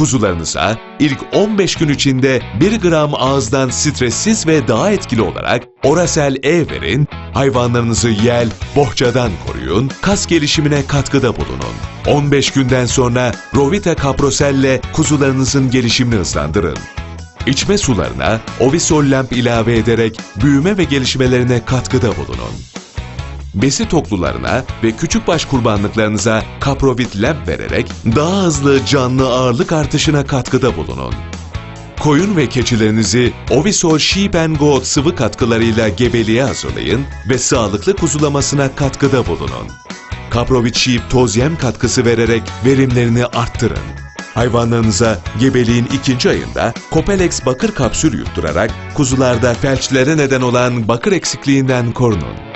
Kuzularınıza ilk 15 gün içinde 1 gram ağızdan stressiz ve daha etkili olarak Orasel E verin, hayvanlarınızı yel, bohçadan koruyun, kas gelişimine katkıda bulunun. 15 günden sonra Rovita Caprosel ile kuzularınızın gelişimini hızlandırın. İçme sularına Ovisol Lamp ilave ederek büyüme ve gelişmelerine katkıda bulunun. Besi toklularına ve küçükbaş kurbanlıklarınıza Kaprovit Lamp vererek daha hızlı canlı ağırlık artışına katkıda bulunun. Koyun ve keçilerinizi Ovisol Sheep and Goat sıvı katkılarıyla gebeliğe hazırlayın ve sağlıklı kuzulamasına katkıda bulunun. Kaprovit Sheep toz yem katkısı vererek verimlerini arttırın. Hayvanlarınıza gebeliğin ikinci ayında Copelex bakır kapsül yutturarak kuzularda felçlere neden olan bakır eksikliğinden korunun.